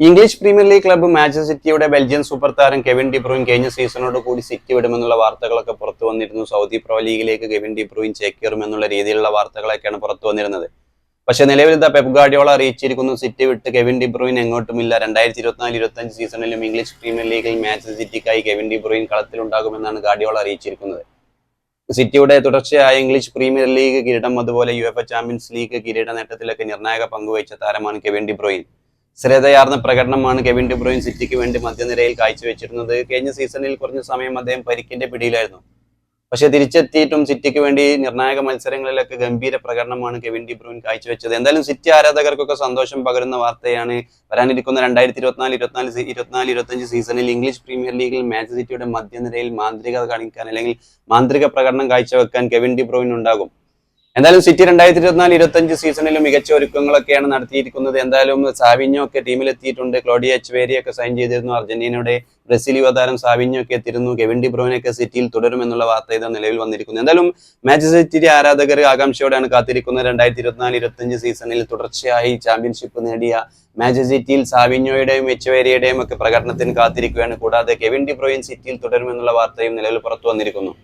English Premier League club Manchester സിറ്റിയുടെ Belgian super താരം Kevin De Bruyne കഴിഞ്ഞ സീസണോട് കൂടി സിറ്റി വിടുമെന്നുള്ള വാർത്തകളൊക്കെ പുറത്തു വന്നിരുന്നു. സൗദി പ്രോ ലീഗിലേക്ക് കെവിൻ ഡിബ്രൂയിൻ ചേക്കേറും എന്നുള്ള രീതിയിലുള്ള വാർത്തകളൊക്കെയാണ് പുറത്തു വന്നിരുന്നത്. പക്ഷേ നിലവിൽ ഇതാ പെപ് ഗാഡിയോള അറിയിച്ചിരിക്കുന്നു സിറ്റി വിട്ട് കെവിൻ ഡിബ്രൂയിൻ എങ്ങോട്ടുമില്ല. രണ്ടായിരത്തി ഇരുപത്തിനാല് ഇരുപത്തഞ്ച് സീസണിലും ഇംഗ്ലീഷ് പ്രീമിയർ ലീഗിൽ മാഞ്ചസ്റ്റർ സിറ്റിക്കായി കെവിൻ ഡിബ്രൂയിൻ കളത്തിലുണ്ടാകുമെന്നാണ് ഗാഡിയോള അറിയിച്ചിരിക്കുന്നത്. സിറ്റിയുടെ തുടർച്ചയായ ഇംഗ്ലീഷ് പ്രീമിയർ ലീഗ് കിരീടം അതുപോലെ യു എഫ് ചാമ്പ്യൻസ് ലീഗ് കിരീട നേട്ടത്തിലൊക്കെ നിർണായക പങ്കുവഹിച്ച താരമാണ് കെവിൻ ഡിബ്രോയിൻ ശ്രദ്ധയാർന്ന പ്രകടനമാണ് കെവിൻ ഡിബ്രോയിൻ സിറ്റിക്ക് വേണ്ടി മധ്യനിരയിൽ കാഴ്ചവെച്ചിരുന്നത്. കഴിഞ്ഞ സീസണിൽ കുറഞ്ഞ സമയം അദ്ദേഹം പരിക്കിന്റെ പിടിയിലായിരുന്നു. പക്ഷേ തിരിച്ചെത്തിയിട്ടും സിറ്റിക്ക് വേണ്ടി നിർണായക മത്സരങ്ങളിലൊക്കെ ഗംഭീര പ്രകടനമാണ് കെവിൻ ഡിബ്രൂൻ കാഴ്ചവെച്ചത്. എന്തായാലും സിറ്റി ആരാധകർക്കൊക്കെ സന്തോഷം പകരുന്ന വാർത്തയാണ് വരാനിരിക്കുന്ന രണ്ടായിരത്തി ഇരുപത്തിനാല് ഇരുപത്തിനാല് ഇരുപത്തിനാല് ഇരുപത്തഞ്ച് സീസണിൽ ഇംഗ്ലീഷ് പ്രീമിയർ ലീഗിൽ മാച്ച് സിറ്റിയുടെ മധ്യനിരയിൽ മാന്ത്രിക കാണിക്കാൻ അല്ലെങ്കിൽ മാന്ത്രിക പ്രകടനം കാഴ്ചവെക്കാൻ കെവിൻ ഡിബ്രോയിൻ ഉണ്ടാകും. എന്തായാലും സിറ്റി രണ്ടായിരത്തി ഇരുപത്തിനാല് ഇരുപത്തഞ്ച് സീസണിലും മികച്ച ഒരുക്കങ്ങളൊക്കെയാണ് നടത്തിയിരിക്കുന്നത്. എന്തായാലും സാവിഞ്ഞോ ഒക്കെ ടീമിലെത്തിയിട്ടുണ്ട്. ക്ലോഡിയ എച്ച്വേരി ഒക്കെ സൈൻ ചെയ്തിരുന്നു. അർജന്റീനയുടെ ബ്രസീൽ യുവതാരം സാവിഞ്ഞോ ഒക്കെ എത്തിയിരുന്നു. കെവിൻ ഡിബ്രോയിനൊക്കെ സിറ്റിയിൽ തുടരുമെന്നുള്ള വാർത്ത ഇത് നിലവിൽ വന്നിരിക്കുന്നു. എന്തായാലും മാഞ്ചസ്റ്റർ സിറ്റി ആരാധകർ ആകാംക്ഷയോടെയാണ് കാത്തിരിക്കുന്നത്. രണ്ടായിരത്തി ഇരുപത്തിനാല് ഇരുപത്തഞ്ച് സീസണിൽ തുടർച്ചയായി ചാമ്പ്യൻഷിപ്പ് നേടിയ മാഞ്ചസ്റ്റർ സിറ്റിയിൽ സാവിഞ്ഞോയുടെയും എച്ച്വേരിയുടെയും ഒക്കെ പ്രകടനത്തിന് കാത്തിരിക്കുകയാണ്. കൂടാതെ കെവിൻ ഡിബ്രോയിൻ സിറ്റിയിൽ തുടരുമെന്നുള്ള വാർത്തയും നിലവിൽ പുറത്തു വന്നിരിക്കുന്നു.